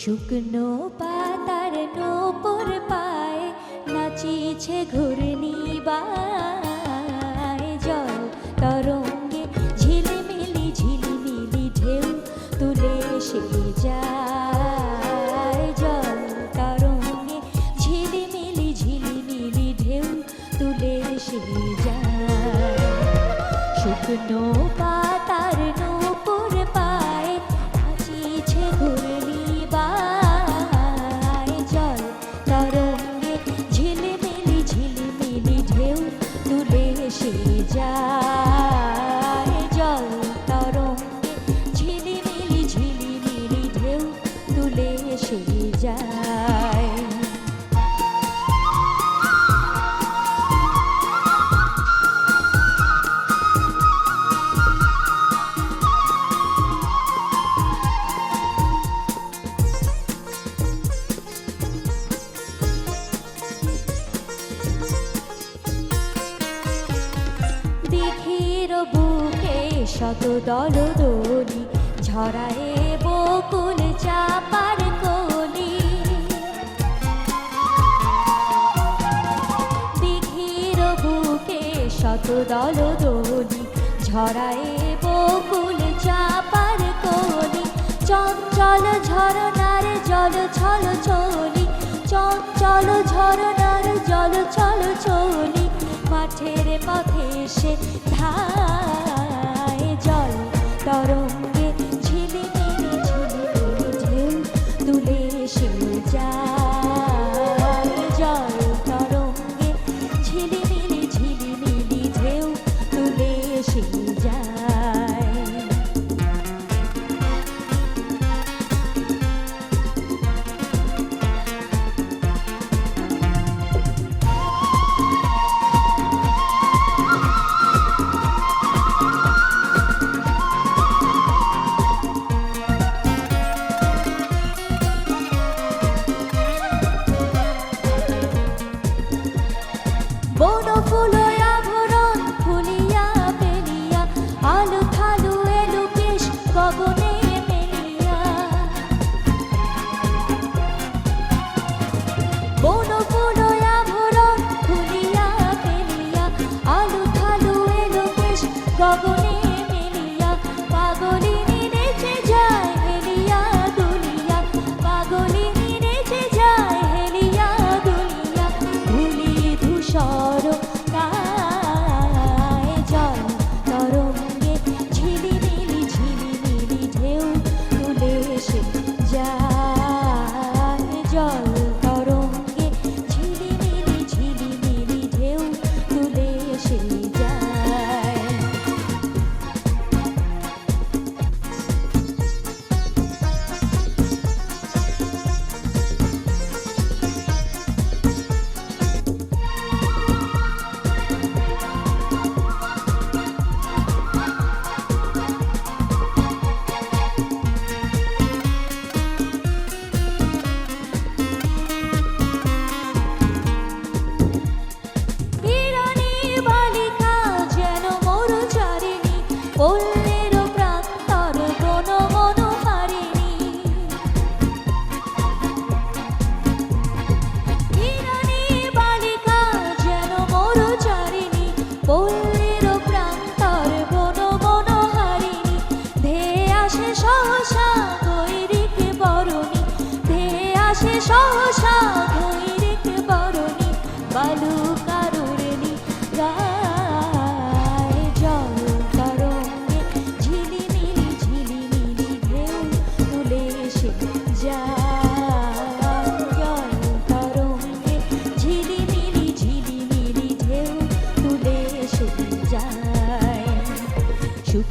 শুকনো পাতার নোপর পায়ে নাচিছে ঘূর্ণি বায়। জল তরঙ্গে ঝিলিমিলি ঝিলিমিলি ঢেউ তুলে সে যায়। জল তরঙ্গে ঝিলিমিলি ঝিলিমিলি ঢেউ তুলে সে যায়। শুকনো শত দল দলি ঝরায়ে বকুল চাপার কলি দিঘির বুকে শত দল দলি ঝরায়ে বকুল চাপার কলি চঞ্চল ঝরনার জল ছল চলি, চঞ্চল ঝরনার জল ছল চলি, মাঠের পথে সে ধার adoro. Hola.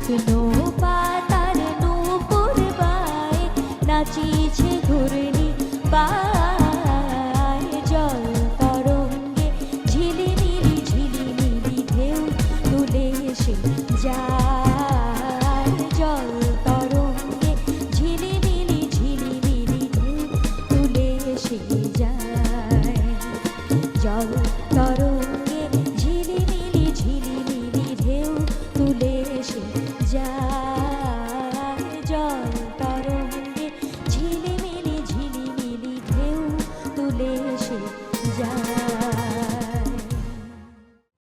নৌপাতার নূপুর বায় নাচিছে ঘূর্ণি বায় জল তরঙ্গে ঝিলিমিলি ঝিলিমিলি ঢেউ তুলে এসে